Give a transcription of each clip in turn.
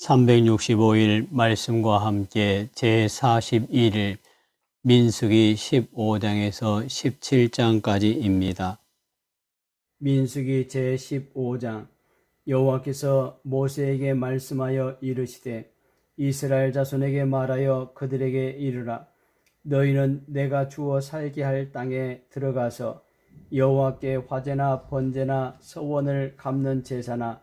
365일 말씀과 함께 제41일 민수기 15장에서 17장까지입니다. 민수기 제15장 여호와께서 모세에게 말씀하여 이르시되 이스라엘 자손에게 말하여 그들에게 이르라 너희는 내가 주어 살게 할 땅에 들어가서 여호와께 화제나 번제나 서원을 갚는 제사나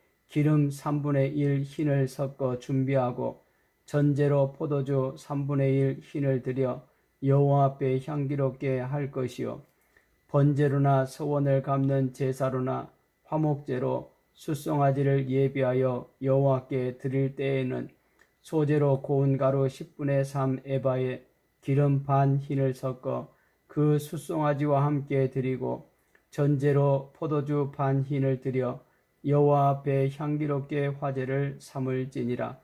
기름 3분의 1 흰을 섞어 준비하고 전제로 포도주 3분의 1 흰을 들여 여호와 앞에 향기롭게 할 것이요. 번제로나 서원을 갚는 제사로나 화목제로 숫송아지를 예비하여 여호와께 드릴 때에는 소제로 고운 가루 10분의 3 에바에 기름 반 흰을 섞어 그 숫송아지와 함께 드리고 전제로 포도주 반 흰을 들여 여호와 앞에 향기롭게 화제를 삼을지니라.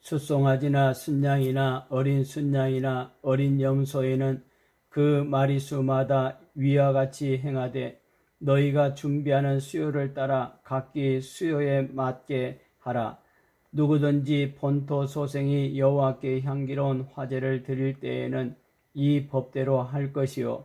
숫송아지나 순양이나 어린 순양이나 어린 염소에는 그 마리수마다 위와 같이 행하되 너희가 준비하는 수요를 따라 각기 수요에 맞게 하라. 누구든지 본토 소생이 여호와께 향기로운 화제를 드릴 때에는 이 법대로 할 것이요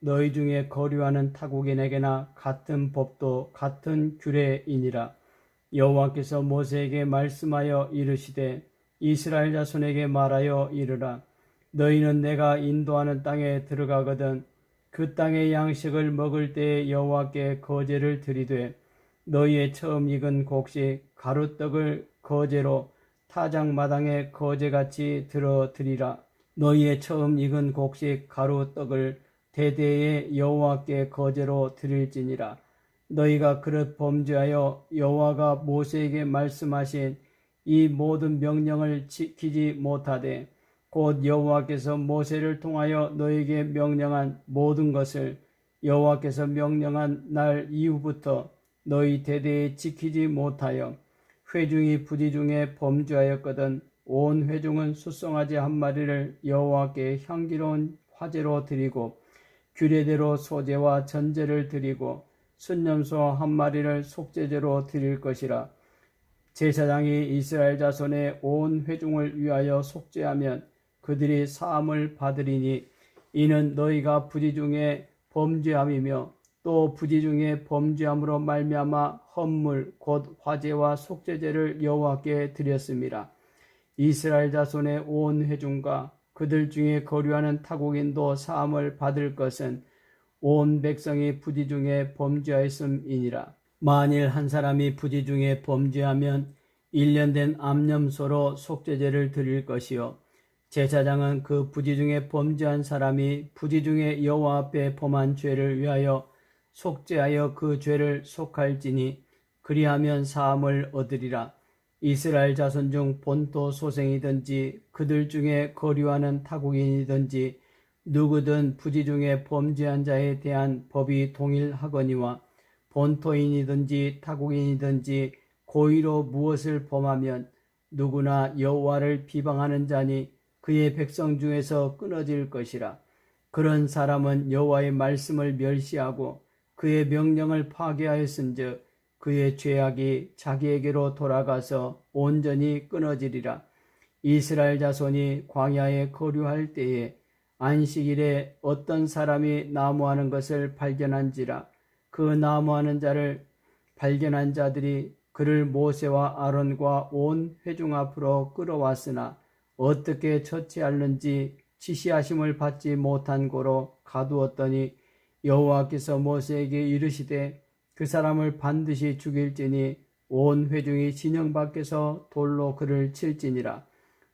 너희 중에 거류하는 타국인에게나 같은 법도 같은 규례이니라. 여호와께서 모세에게 말씀하여 이르시되 이스라엘 자손에게 말하여 이르라. 너희는 내가 인도하는 땅에 들어가거든 그 땅의 양식을 먹을 때에 여호와께 거제를 드리되 너희의 처음 익은 곡식 가루떡을 거제로 타작 마당에 거제같이 들어 드리라. 너희의 처음 익은 곡식 가루떡을 대대에 여호와께 거제로 드릴지니라. 너희가 그릇 범죄하여 여호와가 모세에게 말씀하신 이 모든 명령을 지키지 못하되 곧 여호와께서 모세를 통하여 너에게 명령한 모든 것을 여호와께서 명령한 날 이후부터 너희 대대에 지키지 못하여 회중이 부지 중에 범죄하였거든 온 회중은 수송아지 한 마리를 여호와께 향기로운 화제로 드리고 규례대로 소제와 전제를 드리고 순념소 한 마리를 속죄제로 드릴 것이라 제사장이 이스라엘 자손의 온 회중을 위하여 속죄하면 그들이 사함을 받으리니 이는 너희가 부지 중에 범죄함이며 또 부지 중에 범죄함으로 말미암아 헌물 곧 화제와 속죄제를 여호와께 드렸습니다. 이스라엘 자손의 온 회중과 그들 중에 거류하는 타국인도 사함을 받을 것은 온 백성이 부지 중에 범죄하였음이니라. 만일 한 사람이 부지 중에 범죄하면 1년 된 암염소로 속죄제를 드릴 것이요 제사장은 그 부지 중에 범죄한 사람이 부지 중에 여호와 앞에 범한 죄를 위하여 속죄하여 그 죄를 속할지니 그리하면 사함을 얻으리라 이스라엘 자손 중 본토 소생이든지 그들 중에 거류하는 타국인이든지 누구든 부지 중에 범죄한 자에 대한 법이 동일하거니와 본토인이든지 타국인이든지 고의로 무엇을 범하면 누구나 여호와를 비방하는 자니 그의 백성 중에서 끊어질 것이라. 그런 사람은 여호와의 말씀을 멸시하고 그의 명령을 파괴하였은즉 그의 죄악이 자기에게로 돌아가서 온전히 끊어지리라. 이스라엘 자손이 광야에 거류할 때에 안식일에 어떤 사람이 나무하는 것을 발견한지라 그 나무하는 자를 발견한 자들이 그를 모세와 아론과 온 회중 앞으로 끌어왔으나 어떻게 처치할는지 지시하심을 받지 못한 고로 가두었더니 여호와께서 모세에게 이르시되 그 사람을 반드시 죽일지니 온 회중이 진영 밖에서 돌로 그를 칠지니라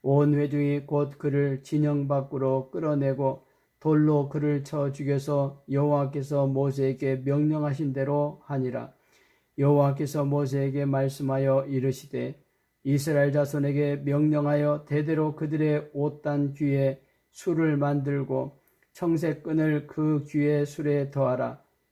온 회중이 곧 그를 진영 밖으로 끌어내고 돌로 그를 쳐 죽여서 여호와께서 모세에게 명령하신 대로 하니라 여호와께서 모세에게 말씀하여 이르시되 이스라엘 자손에게 명령하여 대대로 그들의 옷단 귀에 술을 만들고 청색 끈을 그 귀에 술에 더하라.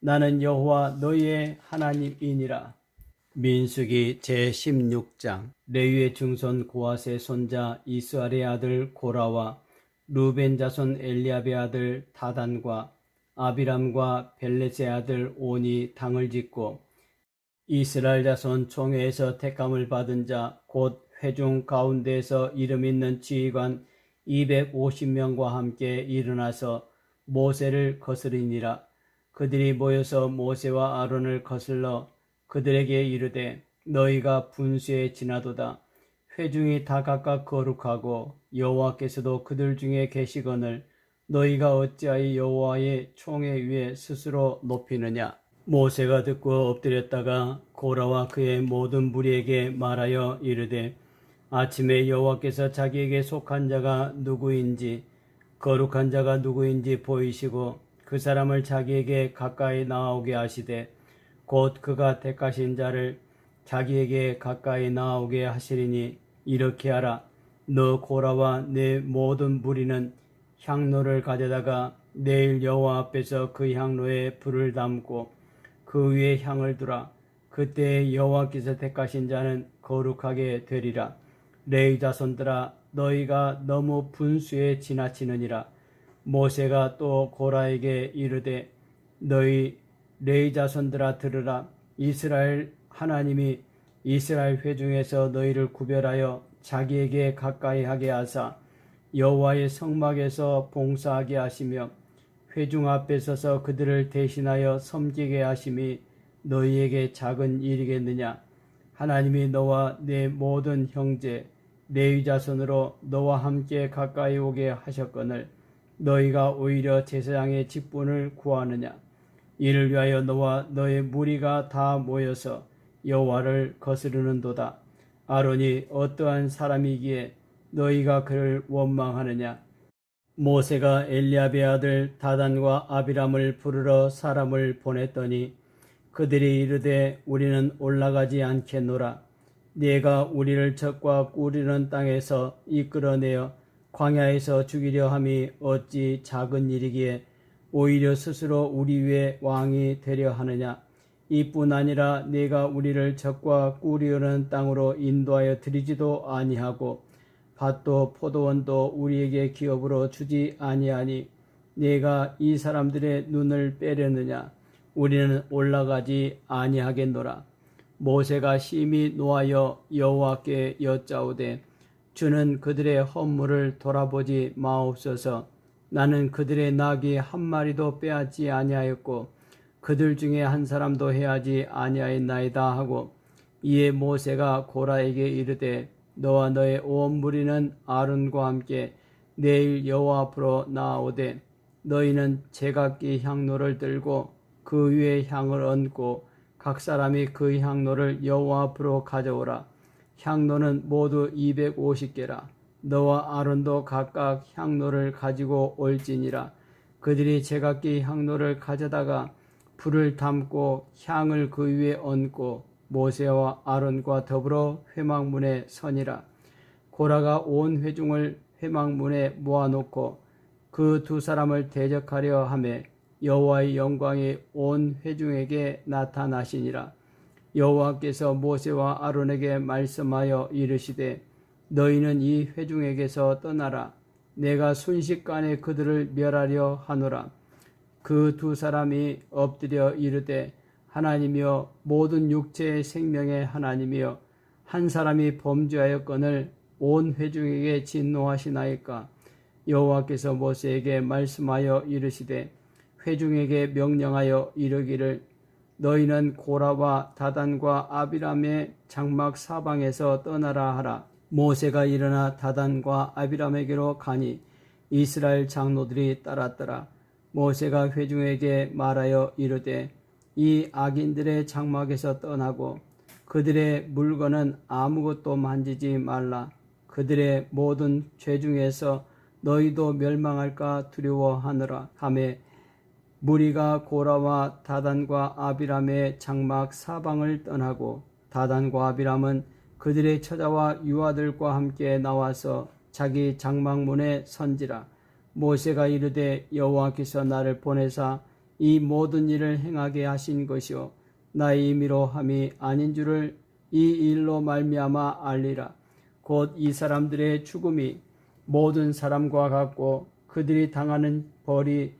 나는 여호와 너희의 하나님이니라. 민수기 제16장 레위의 증손 고아세 손자 이스라엘의 아들 고라와 루벤 자손 엘리압의 아들 다단과 아비람과 벨렛의 아들 온이 당을 짓고 이스라엘 자손 총회에서 택감을 받은 자 곧 회중 가운데에서 이름 있는 지휘관 250명과 함께 일어나서 모세를 거스리니라 그들이 모여서 모세와 아론을 거슬러 그들에게 이르되 너희가 분수에 지나도다. 회중이 다 각각 거룩하고 여호와께서도 그들 중에 계시거늘 너희가 어찌하여 여호와의 총회 위에 스스로 높이느냐 모세가 듣고 엎드렸다가 고라와 그의 모든 무리에게 말하여 이르되 아침에 여호와께서 자기에게 속한 자가 누구인지 거룩한 자가 누구인지 보이시고 그 사람을 자기에게 가까이 나오게 하시되 곧 그가 택하신 자를 자기에게 가까이 나오게 하시리니 이렇게 하라. 너 고라와 내 모든 무리는 향로를 가져다가 내일 여호와 앞에서 그 향로에 불을 담고 그 위에 향을 두라. 그때 여호와께서 택하신 자는 거룩하게 되리라. 레이 자손들아 너희가 너무 분수에 지나치느니라 모세가 또 고라에게 이르되 너희 레이 자손들아 들으라. 이스라엘 하나님이 이스라엘 회중에서 너희를 구별하여 자기에게 가까이 하게 하사 여호와의 성막에서 봉사하게 하시며 회중 앞에 서서 그들을 대신하여 섬기게 하심이 너희에게 작은 일이겠느냐? 하나님이 너와 내 모든 형제 레위 자손으로 너와 함께 가까이 오게 하셨거늘 너희가 오히려 제사장의 직분을 구하느냐? 이를 위하여 너와 너의 무리가 다 모여서 여호와를 거스르는도다. 아론이 어떠한 사람이기에 너희가 그를 원망하느냐? 모세가 엘리압의 아들 다단과 아비람을 부르러 사람을 보냈더니 그들이 이르되 우리는 올라가지 않겠노라. 네가 우리를 적과 꾸리는 땅에서 이끌어내어 광야에서 죽이려 함이 어찌 작은 일이기에 오히려 스스로 우리 위에 왕이 되려 하느냐? 이뿐 아니라 네가 우리를 적과 꾸리는 땅으로 인도하여 드리지도 아니하고 밭도 포도원도 우리에게 기업으로 주지 아니하니 네가 이 사람들의 눈을 빼려느냐? 우리는 올라가지 아니하겠노라. 모세가 심히 노하여 여호와께 여짜오되 주는 그들의 허물을 돌아보지 마옵소서. 나는 그들의 낙이 한 마리도 빼앗지 아니하였고 그들 중에 한 사람도 해하지 아니하였나이다 하고 이에 모세가 고라에게 이르되 너와 너의 온 무리는 아론과 함께 내일 여호와 앞으로 나아오되 너희는 제각기 향로를 들고 그 위에 향을 얹고 각 사람이 그 향로를 여호와 앞으로 가져오라 향로는 모두 250개라 너와 아론도 각각 향로를 가지고 올지니라 그들이 제각기 향로를 가져다가 불을 담고 향을 그 위에 얹고 모세와 아론과 더불어 회막문에 서니라. 고라가 온 회중을 회막문에 모아놓고 그 두 사람을 대적하려 하매 여호와의 영광이 온 회중에게 나타나시니라. 여호와께서 모세와 아론에게 말씀하여 이르시되 너희는 이 회중에게서 떠나라. 내가 순식간에 그들을 멸하려 하노라. 그 두 사람이 엎드려 이르되 하나님이여 모든 육체의 생명의 하나님이여 한 사람이 범죄하였건을 온 회중에게 진노하시나이까 여호와께서 모세에게 말씀하여 이르시되 회중에게 명령하여 이르기를 너희는 고라와 다단과 아비람의 장막 사방에서 떠나라 하라. 모세가 일어나 다단과 아비람에게로 가니 이스라엘 장로들이 따랐더라. 모세가 회중에게 말하여 이르되 이 악인들의 장막에서 떠나고 그들의 물건은 아무것도 만지지 말라. 그들의 모든 죄 중에서 너희도 멸망할까 두려워하느라. 하매 무리가 고라와 다단과 아비람의 장막 사방을 떠나고 다단과 아비람은 그들의 처자와 유아들과 함께 나와서 자기 장막문에 선지라. 모세가 이르되 여호와께서 나를 보내사 이 모든 일을 행하게 하신 것이요. 나의 임의로 함이 아닌 줄을 이 일로 말미암아 알리라. 곧 이 사람들의 죽음이 모든 사람과 같고 그들이 당하는 벌이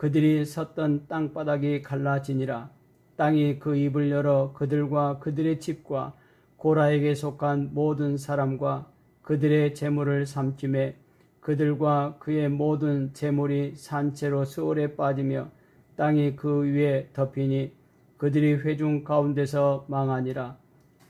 그들이 섰던 땅바닥이 갈라지니라. 땅이 그 입을 열어 그들과 그들의 집과 고라에게 속한 모든 사람과 그들의 재물을 삼킴에 그들과 그의 모든 재물이 산채로 수월에 빠지며 땅이 그 위에 덮이니 그들이 회중 가운데서 망하니라.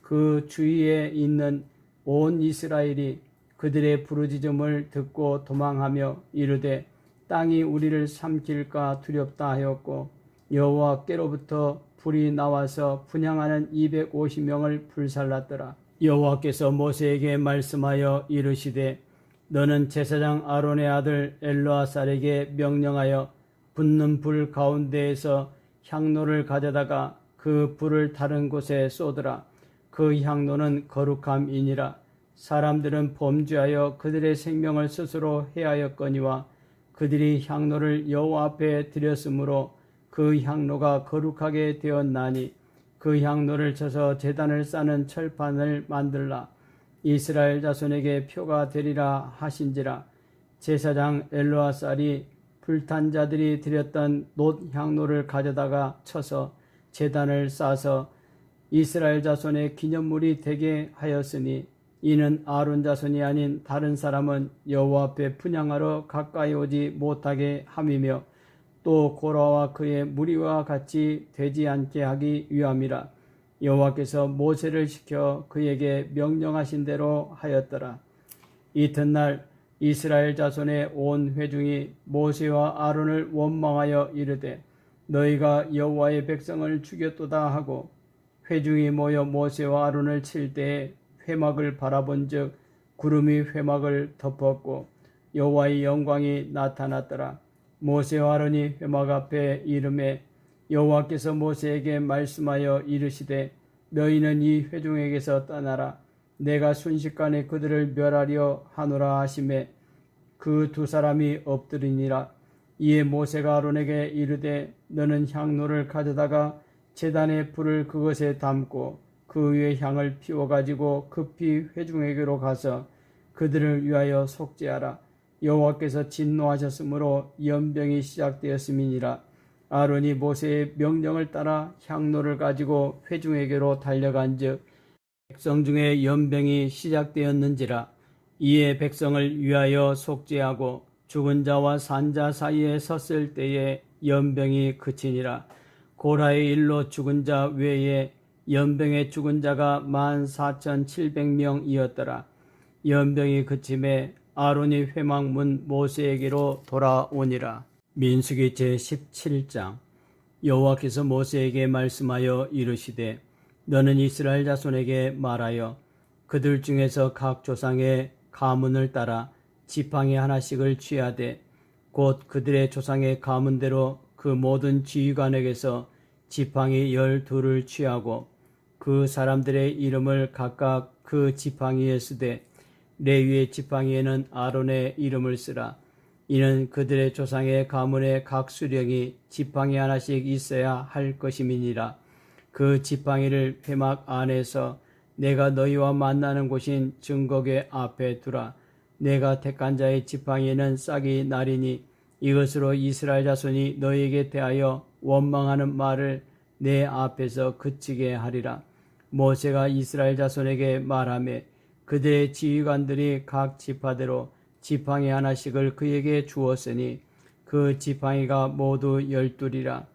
그 주위에 있는 온 이스라엘이 그들의 부르짖음을 듣고 도망하며 이르되 땅이 우리를 삼킬까 두렵다 하였고 여호와께로부터 불이 나와서 분양하는 250명을 불살랐더라. 여호와께서 모세에게 말씀하여 이르시되 너는 제사장 아론의 아들 엘로아살에게 명령하여 붙는 불 가운데에서 향로를 가져다가 그 불을 다른 곳에 쏟으라. 그 향로는 거룩함이니라. 사람들은 범죄하여 그들의 생명을 스스로 해하였거니와 그들이 향로를 여호와 앞에 드렸으므로 그 향로가 거룩하게 되었나니 그 향로를 쳐서 제단을 싸는 철판을 만들라. 이스라엘 자손에게 표가 되리라 하신지라 제사장 엘로아살이 불탄 자들이 드렸던 놋 향로를 가져다가 쳐서 제단을 싸서 이스라엘 자손의 기념물이 되게 하였으니 이는 아론 자손이 아닌 다른 사람은 여호와 앞에 분양하러 가까이 오지 못하게 함이며 또 고라와 그의 무리와 같이 되지 않게 하기 위함이라. 여호와께서 모세를 시켜 그에게 명령하신 대로 하였더라. 이튿날 이스라엘 자손의 온 회중이 모세와 아론을 원망하여 이르되 너희가 여호와의 백성을 죽였도다 하고 회중이 모여 모세와 아론을 칠 때에 회막을 바라본즉 구름이 회막을 덮었고 여호와의 영광이 나타났더라. 모세와 아론이 회막 앞에 이름에 여호와께서 모세에게 말씀하여 이르시되 너희는 이 회중에게서 떠나라. 내가 순식간에 그들을 멸하려 하노라 하심에 그 두 사람이 엎드리니라. 이에 모세가 아론에게 이르되 너는 향로를 가져다가 제단의 불을 그것에 담고 그 위에 향을 피워 가지고 급히 회중에게로 가서 그들을 위하여 속죄하라. 여호와께서 진노하셨으므로 연병이 시작되었음이니라. 아론이 모세의 명령을 따라 향로를 가지고 회중에게로 달려간즉 백성 중에 연병이 시작되었는지라. 이에 백성을 위하여 속죄하고 죽은 자와 산자 사이에 섰을 때에 연병이 그치니라. 고라의 일로 죽은 자 외에 연병에 죽은 자가 만 사천 칠백 명이었더라. 연병이 그침에 아론이 회막문 모세에게로 돌아오니라. 민수기 제 17장. 여호와께서 모세에게 말씀하여 이르시되 너는 이스라엘 자손에게 말하여 그들 중에서 각 조상의 가문을 따라 지팡이 하나씩을 취하되 곧 그들의 조상의 가문대로 그 모든 지휘관에게서 지팡이 열둘을 취하고 그 사람들의 이름을 각각 그 지팡이에 쓰되 레위의 지팡이에는 아론의 이름을 쓰라. 이는 그들의 조상의 가문의 각 수령이 지팡이 하나씩 있어야 할 것임이니라. 그 지팡이를 회막 안에서 내가 너희와 만나는 곳인 증거계 앞에 두라. 내가 택한 자의 지팡이에는 싹이 나리니 이것으로 이스라엘 자손이 너희에게 대하여 원망하는 말을 내 앞에서 그치게 하리라. 모세가 이스라엘 자손에게 말하며 그들의 지휘관들이 각 지파대로 지팡이 하나씩을 그에게 주었으니 그 지팡이가 모두 열둘이라.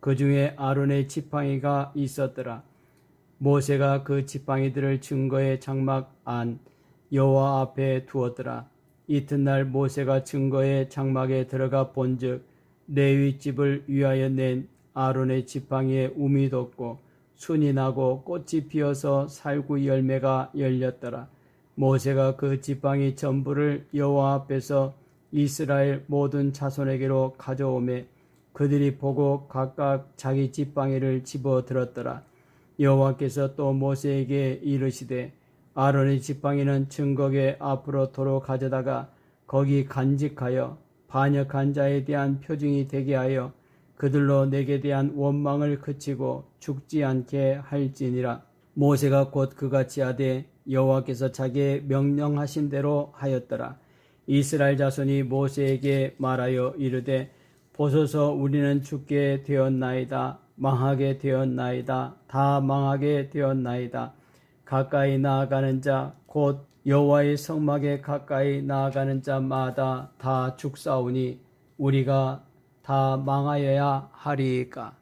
그 중에 아론의 지팡이가 있었더라. 모세가 그 지팡이들을 증거의 장막 안 여호와 앞에 두었더라. 이튿날 모세가 증거의 장막에 들어가 본즉 레위 집을 위하여 낸 아론의 지팡이에 움이 돋고 순이 나고 꽃이 피어서 살구 열매가 열렸더라. 모세가 그 지팡이 전부를 여호와 앞에서 이스라엘 모든 자손에게로 가져오매 그들이 보고 각각 자기 지팡이를 집어 들었더라. 여호와께서 또 모세에게 이르시되 아론의 지팡이는 증거계 앞으로 도로 가져다가 거기 간직하여 반역한 자에 대한 표징이 되게 하여 그들로 내게 대한 원망을 그치고 죽지 않게 할지니라. 모세가 곧 그같이 하되 여호와께서 자기의 명령하신 대로 하였더라. 이스라엘 자손이 모세에게 말하여 이르되 보소서 우리는 죽게 되었나이다. 망하게 되었나이다. 다 망하게 되었나이다. 가까이 나아가는 자 곧 여호와의 성막에 가까이 나아가는 자마다 다 죽사오니 우리가 다 망하여야 하리까.